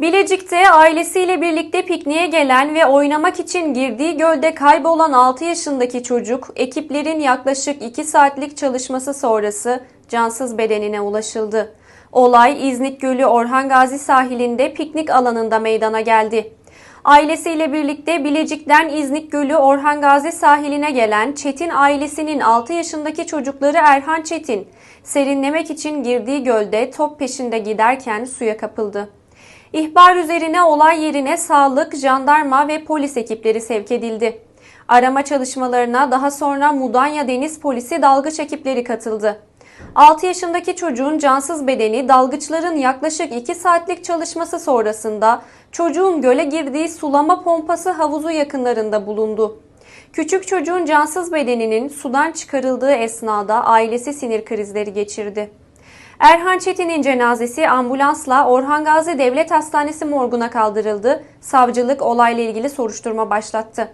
Bilecik'te ailesiyle birlikte pikniğe gelen ve oynamak için girdiği gölde kaybolan 6 yaşındaki çocuk, ekiplerin yaklaşık 2 saatlik çalışması sonrası cansız bedenine ulaşıldı. Olay İznik Gölü Orhan Gazi sahilinde piknik alanında meydana geldi. Ailesiyle birlikte Bilecik'ten İznik Gölü Orhan Gazi sahiline gelen Çetin ailesinin 6 yaşındaki çocukları Erhan Çetin, serinlemek için girdiği gölde top peşinde giderken suya kapıldı. İhbar üzerine olay yerine sağlık, jandarma ve polis ekipleri sevk edildi. Arama çalışmalarına daha sonra Mudanya Deniz Polisi dalgıç ekipleri katıldı. 6 yaşındaki çocuğun cansız bedeni dalgıçların yaklaşık 2 saatlik çalışması sonrasında çocuğun göle girdiği sulama pompası havuzu yakınlarında bulundu. Küçük çocuğun cansız bedeninin sudan çıkarıldığı esnada ailesi sinir krizleri geçirdi. Erhan Çetin'in cenazesi ambulansla Orhan Gazi Devlet Hastanesi morguna kaldırıldı. Savcılık olayla ilgili soruşturma başlattı.